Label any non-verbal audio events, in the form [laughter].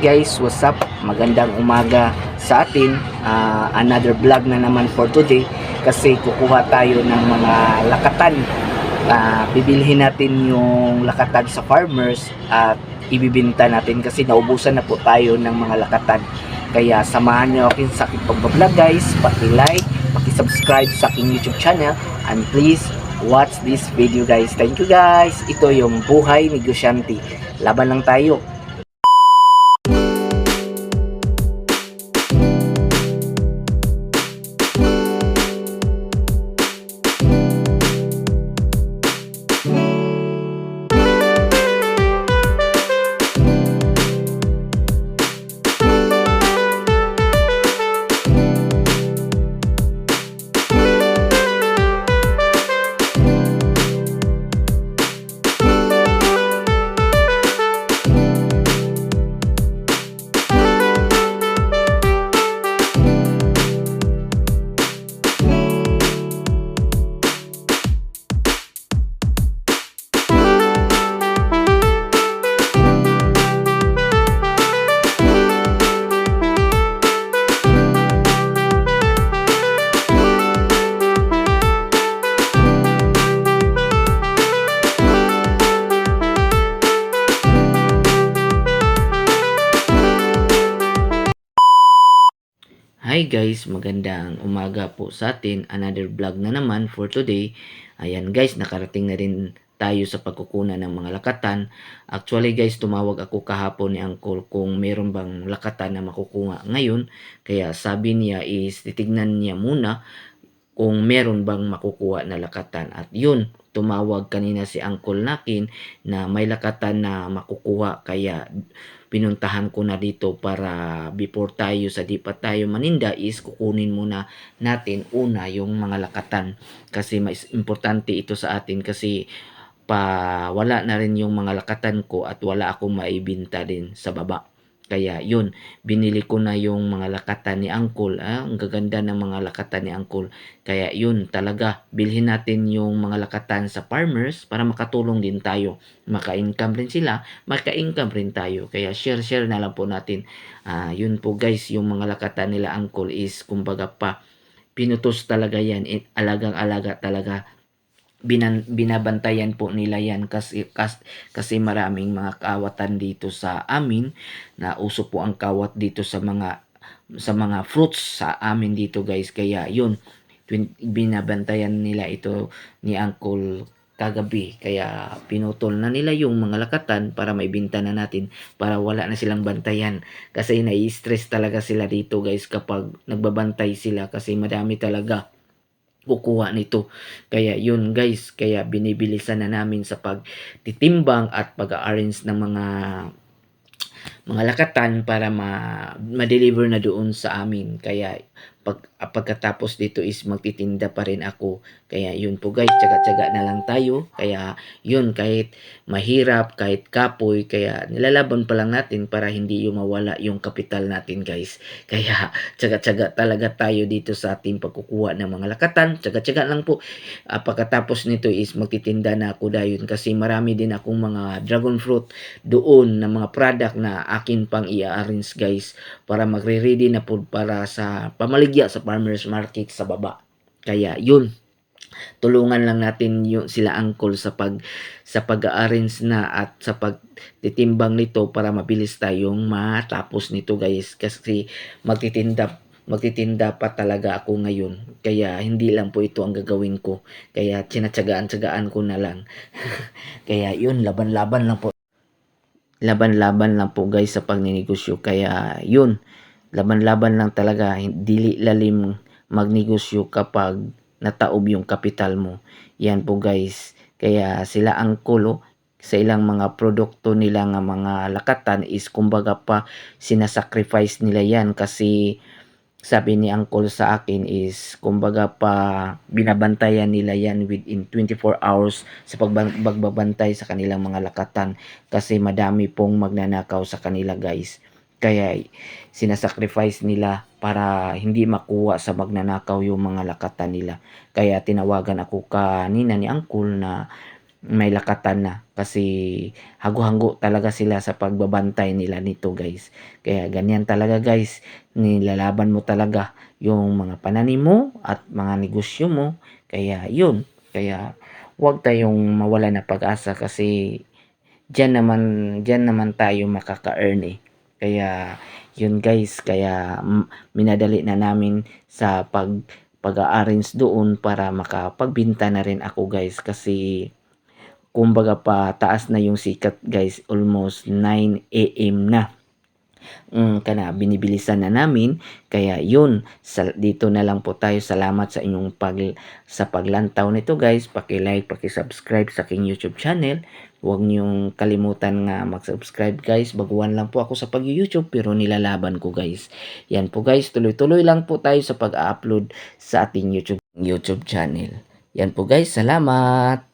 guys, what's up? Magandang umaga sa atin. Ah, another vlog na naman for today kasi kukuha tayo ng mga lakatan. Ah, bibilhin natin yung lakatan sa farmers at ibibinta natin kasi naubusan na po tayo ng mga lakatan. Kaya samahan niyo akin sa aking pagbablog guys. Paki-like, paki-subscribe sa aking YouTube channel and please watch this video guys. Thank you guys. Ito yung buhay negosyante. Laban lang tayo. Hi guys, magandang umaga po sa atin. Another vlog na naman for today. Ayan guys, nakarating na rin tayo sa pagkukunan ng mga lakatan. Actually guys, tumawag ako kahapon ni Uncle kung meron bang lakatan na makukuha ngayon. Kaya sabi niya is titignan niya muna kung meron bang makukuha na lakatan. At yun, tumawag kanina si Uncle Nakin na may lakatan na makukuha. Kaya pinuntahan ko na dito para before tayo sa di pa tayo maninda is kukunin muna natin una yung mga lakatan kasi mas importante ito sa atin kasi pa wala na rin yung mga lakatan ko at wala akong maibinta din sa baba kaya yun binili ko na yung mga lakatan ni Uncle ah, ang gaganda ng mga lakatan ni Uncle kaya yun talaga bilhin natin yung mga lakatan sa farmers para makatulong din tayo maka-income rin sila maka-income rin tayo. Kaya share-share na lang po natin. Ah, yun po guys, yung mga lakatan nila uncle is kumbaga pa pinutos talaga yan. Eh, Alagang-alaga talaga. Binan, binabantayan po nila yan kasi, kas, kasi maraming mga kawatan dito sa amin na uso po ang kawat dito sa mga sa mga fruits sa amin dito guys kaya yun binabantayan nila ito ni Uncle kagabi. Kaya pinutol na nila yung mga lakatan para maibinta na natin para wala na silang bantayan. Kasi nai-stress talaga sila dito guys kapag nagbabantay sila kasi madami talaga kukuha nito. Kaya yun guys, kaya binibilisan na namin sa pagtitimbang at pag-arrange ng mga mga lakatan para ma ma-deliver na doon sa amin. Kaya pag ah, pagkatapos dito is magtitinda pa rin ako. Kaya yun po guys, tsaga-tsaga na lang tayo. Kaya yun kahit mahirap, kahit kapoy, kaya nilalaban pa lang natin para hindi yung mawala yung kapital natin guys. Kaya tsaga-tsaga talaga tayo dito sa ating pagkukuha ng mga lakatan. Tsaga-tsaga lang po. Ah, pagkatapos nito is magtitinda na ako dayon kasi marami din akong mga dragon fruit doon na mga product na akin pang i-arrange guys para magre-ready na po para sa pamaligya sa farmers market sa baba. Kaya yun, tulungan lang natin yung sila uncle sa pag sa pag-arrange na at sa pagtitimbang nito para mabilis tayong matapos nito guys. Kasi magtitinda magtitinda pa talaga ako ngayon. Kaya hindi lang po ito ang gagawin ko. Kaya tinatsagaan-tsagaan ko na lang. [laughs] Kaya yun laban-laban lang po. Laban-laban lang po guys sa pagninegosyo. Kaya yun laban-laban lang talaga dili lalim magnegosyo kapag nataob yung kapital mo. Yan po guys. Kaya sila ang kulo sa ilang mga produkto nila nga mga lakatan is kumbaga pa sinasacrifice nila yan kasi sabi ni Uncle sa akin is kumbaga pa binabantayan nila yan within 24 hours sa pagbabantay sa kanilang mga lakatan kasi madami pong magnanakaw sa kanila guys kaya sinasacrifice nila para hindi makuha sa magnanakaw yung mga lakatan nila kaya tinawagan ako kanina ni Uncle na may lakatan na kasi hago-hanggo talaga sila sa pagbabantay nila nito guys. Kaya ganyan talaga guys, nilalaban mo talaga yung mga pananim mo at mga negosyo mo. Kaya yun, kaya huwag tayong mawala na pag-asa kasi diyan naman diyan naman tayo makaka-earn eh. Kaya yun guys, kaya minadali na namin sa pag pag-a-arrange doon para makapagbenta na rin ako guys. Kasi kumbaga pa taas na yung sikat guys almost 9 AM na mm, kana binibilisan na namin. Kaya yun sa, dito na lang po tayo. Salamat sa inyong pag sa paglantaw nito guys. Paki-like paki-subscribe sa aking YouTube channel. Huwag niyong kalimutan nga mag-subscribe guys. Baguhan lang po ako sa pag-YouTube pero nilalaban ko guys. Yan po guys. Tuloy-tuloy lang po tayo sa pag-upload sa ating YouTube YouTube channel. Yan po guys. Salamat